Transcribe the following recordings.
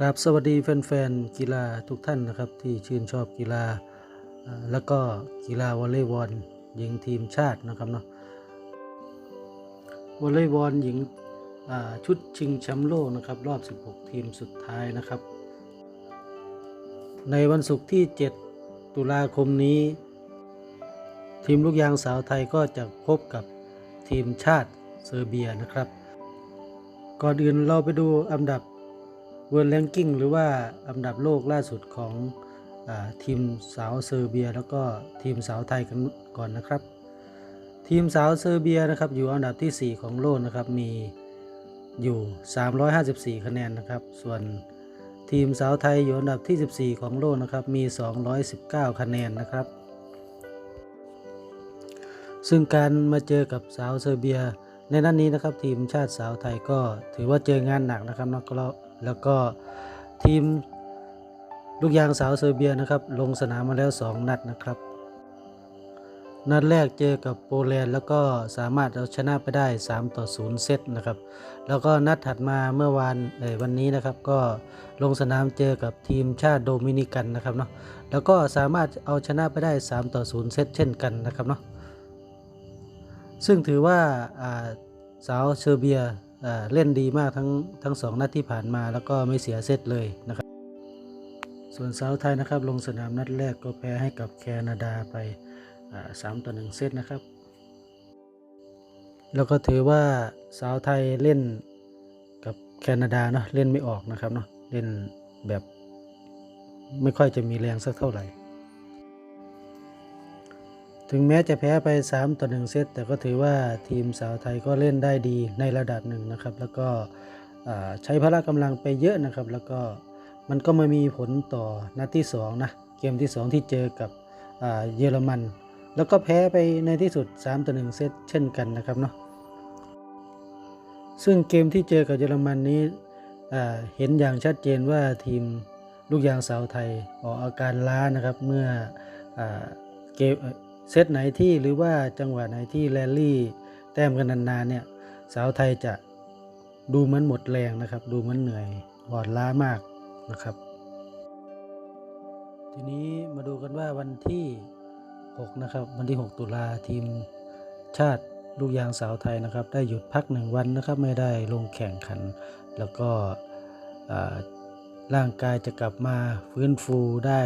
กราบสวัสดีแฟนๆกีฬาทุกท่านนะครับที่ชื่นชอบกีฬา แล้วก็กีฬาวอลเลย์บอลหญิงทีมชาตินะครับเนาะวอลเลย์บอลหญิงชุดชิงแชมป์โลกนะครับ รอบ 16 ทีมสุดท้ายนะครับ ในวันศุกร์ที่ 7 ตุลาคมนี้ ทีมลูกยางสาวไทยก็จะพบกับทีมชาติเซอร์เบียนะครับ ก่อนอื่นเราไปดูอันดับ World Ranking หรือว่าอันดับโลกล่าสุดของอทีมสาวเซอร์เบีย แล้วก็ทีมสาวไทยกันก่อนนะครับ ทีมสาวเซอร์เบียนะครับอยู่อันดับที่ 4 ของโลกนะครับมีอยู่ 354 คะแนนนะครับ ส่วนทีมสาวไทยอยู่อันดับที่ 14 ของโลกนะครับมี 219 คะแนนนะครับ ซึ่งการมาเจอกับสาวเซอร์เบีย ในนัดนนี้นะครับทีมชาติสาวไทยก็ถือว่าเจองานหนักนะครับแล้วก็ แล้วก็ทีมลูกยางสาวเซอร์เบียนะครับ ลงสนามมาแล้ว 2 นัดนะครับ นัดแรกเจอกับโปแลนด์แล้วก็สามารถเอาชนะไปได้ 3 ต่อ 0 เซตนะครับ แล้วก็นัดถัดมาเมื่อวานเอวันนี้นะครับ ก็ลงสนามเจอกับทีมชาติโดมินิกันนะครับเนาะแล้วก็สามารถเอาชนะไปได้ 3 ต่อ 0 เซตเช่นกันนะครับเนาะซึ่งถือว่าสาวเซอร์เบีย เล่นดีมากทั้งทั้งสองนัดที่ผ่านมาแล้วก็ไม่เสียเซตเลยนะครับ ส่วนสาวไทยนะครับ ลงสนามนัดแรกก็แพ้ให้กับแคนาดาไปสามต่อหนึ่งเซตนะครับ แล้วก็ถือว่าสาวไทยเล่นกับแคนาดาเนาะเล่นไม่ออกนะครับเนาะเล่นแบบไม่ค่อยจะมีแรงสักเท่าไหร่ ถึงแม้จะแพ้ไป 3 ต่อ 1 เซต แต่ก็ถือว่าทีมสาวไทยก็เล่นได้ดีในระดับหนึ่งนะครับ แล้วก็ใช้พละกำลังไปเยอะนะครับ แล้วก็มันก็มามีผลต่อนัดที่2นะเกมที่ 2 ที่เจอกับเยอรมัน แล้วก็แพ้ไปในที่สุด 3 ต่อ 1 เซตเช่นกันนะครับเนาะซึ่งเกมที่เจอกับเยอรมันนี้เห็นอย่างชัดเจนว่าทีมลูกยางสาวไทยออกอาการล้านะครับเมื่ออเกม เซตไหนที่หรือว่าจังหวะไหนที่แรลลี่ แต้มกันนานๆเนี่ย สาวไทยจะดูเหมือนหมดแรงนะครับ ดูเหมือนเหนื่อยอ่อนล้ามากนะครับ ทีนี้มาดูกันว่าวันที่ 6 นะครับ วันที่ 6 ตุลาทีมชาติลูกยางสาวไทยนะครับ ได้หยุดพักหนึ่งวันนะครับ ไม่ได้ลงแข่งขัน แล้วก็ร่างกายจะกลับมาฟื้นฟูได้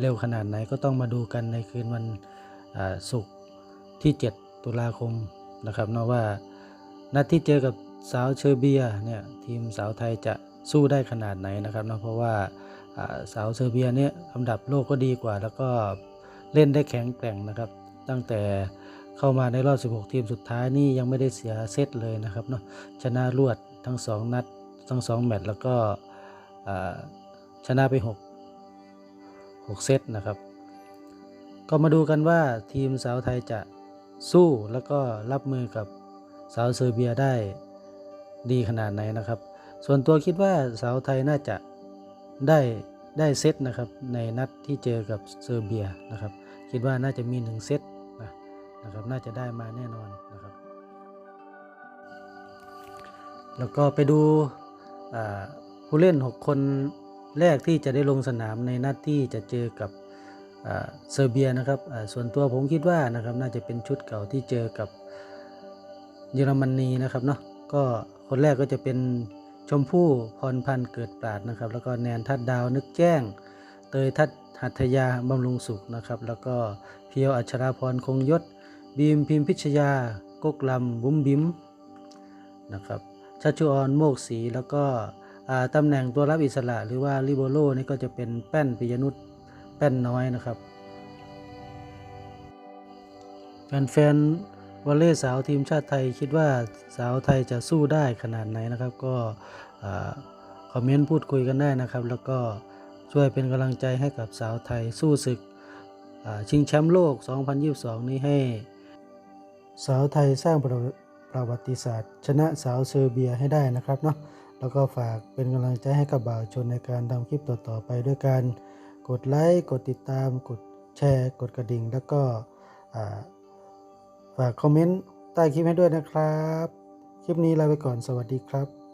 เร็วขนาดไหนก็ต้องมาดูกันในคืนวัน อ่าศุกที่ 7 ตุลาคมนะครับเนาะว่านัดที่เจอกับสาวเชอร์เบียเนี่ยทีมสาวไทยจะสู้ได้ขนาดไหนนะครับเนาะเพราะว่าสาวเซอร์เบียเนี่ยอันดับโลกก็ดีกว่า แล้วก็เล่นได้แข็งแกร่งนะครับ ตั้งแต่เข้ามาในรอบ 16 ทีมสุดท้ายนี่ยังไม่ได้เสียเซตเลยนะครับเนาะชนะรวดทั้ง 2 นัดทั้ง 2 แมตช์แล้วก็ชนะไป 6 6 เซตนะครับ ก็มาดูกันว่าทีมสาวไทยจะสู้แล้วก็รับมือกับสาวเซอร์เบียได้ดีขนาดไหนนะครับ ส่วนตัวคิดว่าสาวไทยน่าจะได้ได้เซตนะครับในนัดที่เจอกับเซอร์เบียนะครับ คิดว่าน่าจะมีหนึ่งเซตนะนะครับน่าจะได้มาแน่นอนนะครับ แล้วก็ไปดูผู้เล่น 6 คนแรกที่จะได้ลงสนามในนัดที่จะเจอกับ เซอร์เบียนะครับส่วนตัวผมคิดว่านะครับน่าจะเป็นชุดเก่าที่เจอกับเยอรมนีนะครับเนาะก็คนแรกก็จะเป็นชมพู่พรพันธ์เกิดปราดนะครับ แล้วก็แนนทัดดาวนึกแจ้ง เตยทัดหัตยาบำรุงสุขนะครับ แล้วก็เพียวอัชราพรคงยศ บีมพิมพิชยากกลำบุ้มบิมนะครับชัชชุออนโมกศรีแล้วก็ตำแหน่งตัวรับอิสระหรือว่าลิโบโลนี่ก็จะเป็นแป้นปิยนุช แป้นน้อยนะครับแฟนๆวอลเลย์สาวทีมชาติไทยคิดว่าสาวไทยจะสู้ได้ขนาดไหนนะครับ ก็คอมเมนต์พูดคุยกันได้นะครับ แล้วก็ช่วยเป็นกำลังใจให้กับสาวไทยสู้ศึกชิงแชมป์โลก 2022 นี้ให้ สาวไทยสร้างประประวัติศาสตร์ ชนะสาวเซอร์เบียให้ได้นะครับเนาะแล้วก็ฝากเป็นกำลังใจให้กับบ่าวชนในการทำคลิปต่อๆไปด้วยการ กดไลค์ กดติดตาม กดแชร์ กดกระดิ่ง แล้วก็ฝากคอมเมนต์ใต้คลิปให้ด้วยนะครับ คลิปนี้ลาไปก่อน สวัสดีครับ